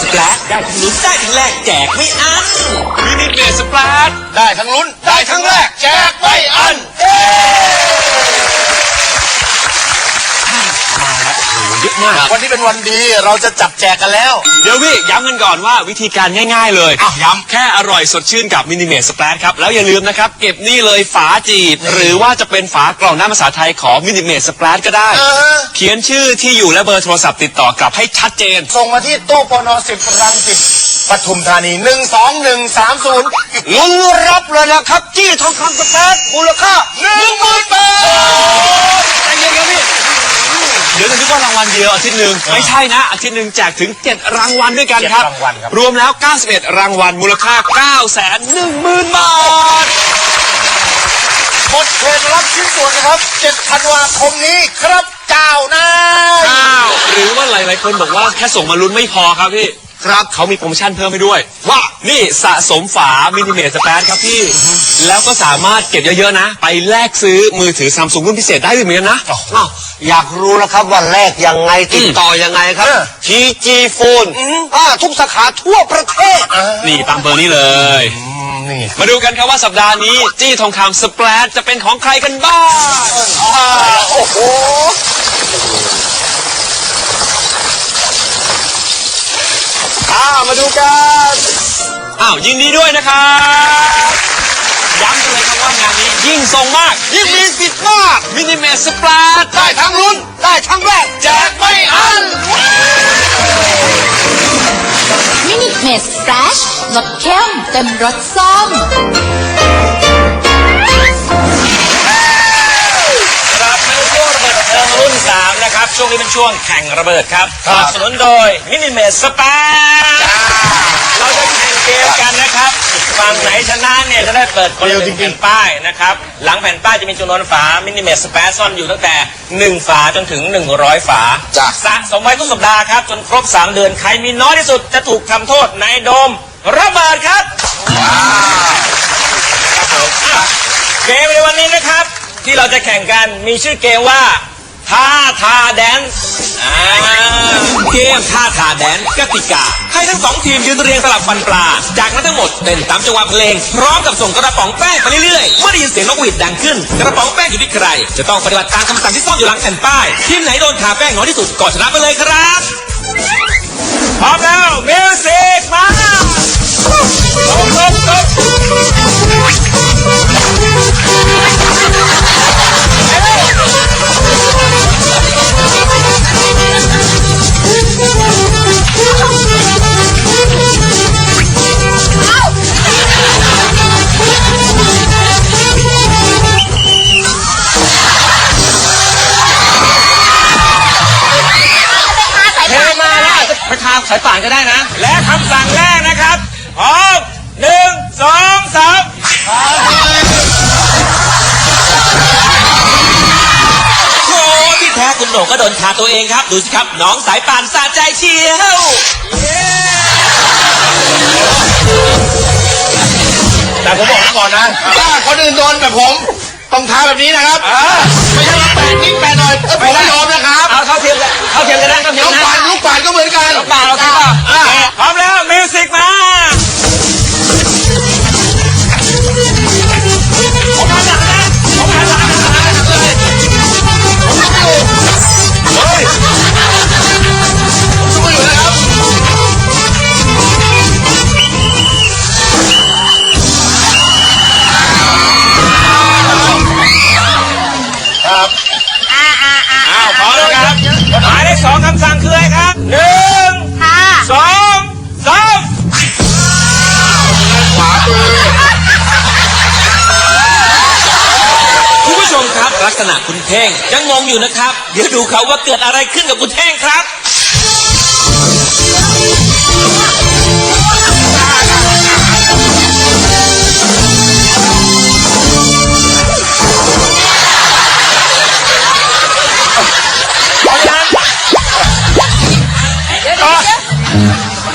สแปลชได้ทั้งลุ้นได้ทั้งแลกแจกไม่อั้นมินิเบสสปลาดได้ทั้งลุ้นได้ทั้งแรกแจกไม่อั้น เยอะมากวันนี้เป็นวันดีเราจะจับแจกกันแล้ว เดี๋ยวพี่ย้ำกันก่อนว่าวิธีการง่าย ๆ เลยอ้าวย้ำแค่อร่อยสดชื่นกับมินิเมสสปลาดครับ แล้วอย่าลืมนะครับ เก็บนี่เลยฝาจีบ หรือว่าจะเป็นฝากล่องหน้าภาษาไทยของมินิเมสสปลาดก็ได้เออเขียนชื่อที่อยู่และเบอร์โทรศัพท์ติดต่อกลับให้ชัดเจน ส่งมาที่ตู้ปนสิบรังสิตปทุมธานีหนึ่งสองหนึ่งสามศูนย์ลุ้นรับเลยนะครับ จี้ทองคำสแปดมูลค่าหนึ่งหมื่นบาท ใจเย็นครับพี่ เดี๋ย วจะคิดว่ารางวัลเดียวอาทิตย์หนึ่งไม่ใช่นะ อาทิตย์หนึ่งแจกถึง 7 รางวัลด้วยกันครับ เจ็ดรางวัลครับ รวมแล้ว 91 รางวัลมูลค่า 9 1 0 0 0 0 บาท หมดเขตรับชิ้นส่วนนะครับ 7 ธันวาคมนี้ครับเจ้านาย อ้าว หรือว่าหลาย ๆ คนบอกว่าแค่ส่งมาลุ้นไม่พอครับพี่ ครับเขามีโปรโมชั่นเพิ่มให้ด้วย ว่านี่สะสมฝามินิเมสแปนครับพี่ แล้วก็สามารถเก็บเยอะ ๆ นะ ไปแลกซื้อมือถือซัมซุงรุ่นพิเศษได้ด้วยเหมือนกันนะ อ้าวอยากรู้แล้วครับว่าแลกยังไงติดต่อยังไงครับเออ TG Phone อ่าทุกสาขาทั่วประเทศนี่ตามเบอร์นี้เลยนี่มาดูกันครับว่าสัปดาห์นี้ จี้ทองคำสแปรดจะเป็นของใครกันบ้าง โอ้โห อ้าวมาดูกันอ้าวยินดีด้วยนะครับย้ำกันเลยครับว่างานนี้ยิ่งส่งมาก ยิ่งมีสิทธิ์มากมินิเมสสปราดได้ทั้งลุ้นได้ทั้งแรกแจกไม่อันมินิเมสแฟรชรสเข้มเต็มรสส้ม ช่วงนี้เป็นช่วงแข่งระเบิดครับครัสบนับสนุนโดยมินิเมสสปาเราจะแข่งเกมกันนะครับฝั่งไหนชนะเนี่ยจะได้เปิดคนละหนึ่งแผ่นป้ายนะครับหลังแผ่นป้ายจะมีจำนวนฝามินิเมสสเปซซ่อนอยู่ตั้งแต่ 1 ฝาจนถึง 100 ฝาจ้ะ สะสมไว้ทุกสัปดาห์ครับจนครบ 3 เดือนใครมีน้อยที่สุดจะถูกทำโทษในโดมระเบิดครับ เกมในวันนี้นะครับ ที่เราจะแข่งกันมีชื่อเกมว่า ท่าทาแดนซ์อ่าเกมท่าทาแดนซ์กติกา ให้ทั้งสองทีมยืนเรียงสลับฟันปลา จากนั้นทั้งหมดเต้นตามจังหวะเพลง พร้อมกับส่งกระป๋องแป้งไปเรื่อยๆ เมื่อได้ยินเสียงนกหวีดดังขึ้น กระป๋องแป้งอยู่ที่ใคร จะต้องปฏิบัติตามคำสั่งที่ซ่อนอยู่หลังแผ่นป้าย ทีมไหนโดนทาแป้งน้อยที่สุดก็ชนะไปเลยครับพร้อมแล้วมิวสิกมาลงลงลง สายป่านก็ได้นะ และคำสั่งแรกนะครับพร้อมหนึ่งสองสามโอ้ที่แท้คุณโหน่งก็โดนทาตัวเองครับ ดูสิครับ น้องสายป่านสะใจเชียวแต่ผมบอกไว้ก่อนนะ ถ้าคนอื่นโดนแบบผมต้องท้าแบบนี้นะครับ ไม่ใช่ว่าแปดนิดแปดหน่อยผมไม่ยอมนะครั ษณะคุณเท่งยังงงอยู่นะครับ เดี๋ยวดูเขาว่าเกิดอะไรขึ้นกับคุณเท่งครับ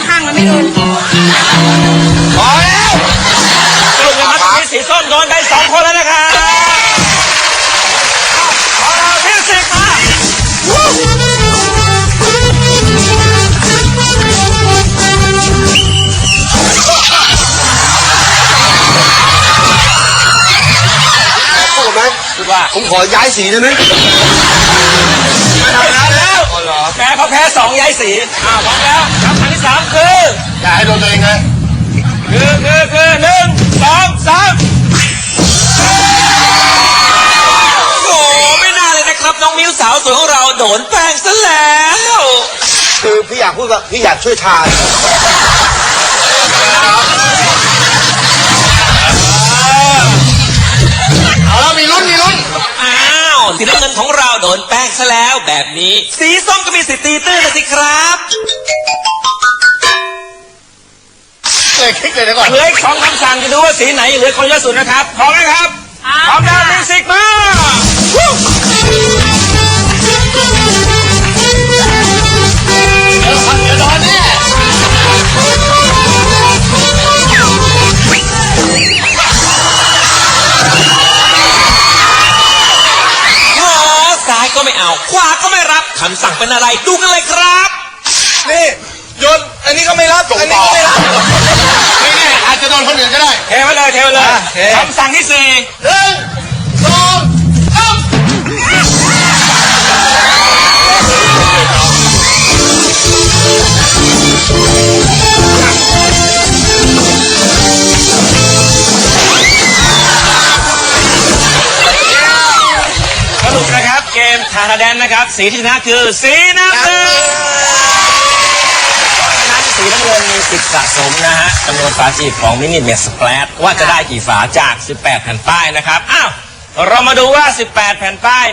ข้างมันไม่โดนพอแว่าผมขอย้ายสีได้ไหมไม่ทำงานแล้วอ๋อเหรอแพ้เขาแพ้สองย้ายสีอ้าวพร้อมแล้วคำถามที่สามคืออย่าให้โดนตัวเองนะคือคือคือหนึ่งสองสามโอ้ไม่น่าเลยนะครับ น้องมิวสาวสวยของเราโดนแป้งซะแล้ว คือพี่อยากพูดว่าพี่อยากช่วยทาน นแป้งซะแล้วแบบนี้ สีส้มก็มีสิทธิ์ตีตื้นนะสิครับเลยคลิกเลยเดี๋ยวก่อน เหลืออีกสองคำสั่งจะดูว่าสีไหนเหลือคนเยอะสุดนะครับพร้อมนะครับ ก็ไม่รับคำสั่งเป็นอะไรดูกันเลยครับ นี่โยนอันนี้ก็ไม่รับ อันนี้ก็ไม่รับไม่แน่อาจจะโดนคนอื่นก็ได้ เทไว้เลยเทไว้เลยคำสั่งที่สี่หนึ่ ทาแดนนะครับ สีที่ชนะคือสีน้ำเงินนั้นสีน้ำเงินมีสิทธิ์สะสมนะฮะจำนวนฝาจีบของมินิเมสสเปรดว่าจะได้กี่ฝาจาก 18 แผ่นป้ายนะครับ อ้าว เรามาดูว่า 18 แผ่นป้าย